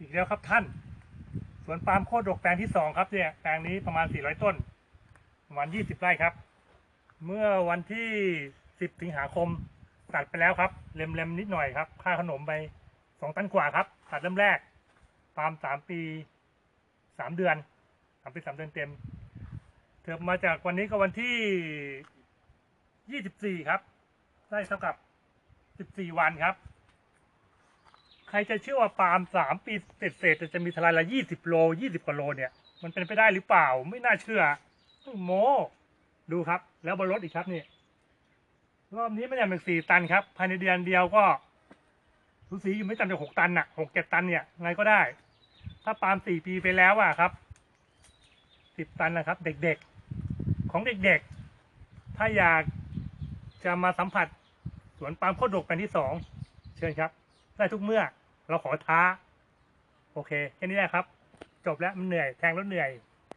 อีกแล้วครับท่าน สวนปาล์มโคตรดกแปลงที่สองครับเนี่ยแปลงนี้ประมาณ 400 ต้นประมาณ20 ไร่ครับ เมื่อวันที่ 10 สิงหาคม ตัดไปแล้วครับเล็มๆนิดหน่อยครับ ค่าขนมไป 2 ตันกว่าครับ ตัดเริ่มแรกปาล์ม3 ปี 3 เดือน3ปี3เดือนเต็มเถิบมาจากวันนี้ก็วันที่ 24 ครับ ได้เท่ากับ 14 วันครับ ใครจะเชื่อว่าปาล์มสามปีเศษๆจะมีทลายละยี่สิบโลยี่สิบกว่าโลเนี่ย มันเป็นไปได้หรือเปล่าไม่น่าเชื่อโมดูครับ แล้วบนรถอีกครับนี่รอบนี้ไม่ได้เป็นสี่ตันครับ ภายในเดือนเดียวก็สูสีอยู่ไม่ต่ำจากหกตันน่ะหกเจ็ดตันเนี่ยไงก็ได้ ถ้าปาล์มสี่ปีไปแล้วอะครับสิบตันนะครับ เด็กๆ ของเด็กๆ ถ้าอยากจะมาสัมผัสสวนปาล์มโคตรดกแปลงที่สองเชิญครับ ได้ทุกเมื่อ เราขอท้า โอเคแค่นี้แหละครับ จบแล้วมันเหนื่อยแทงแล้วเหนื่อย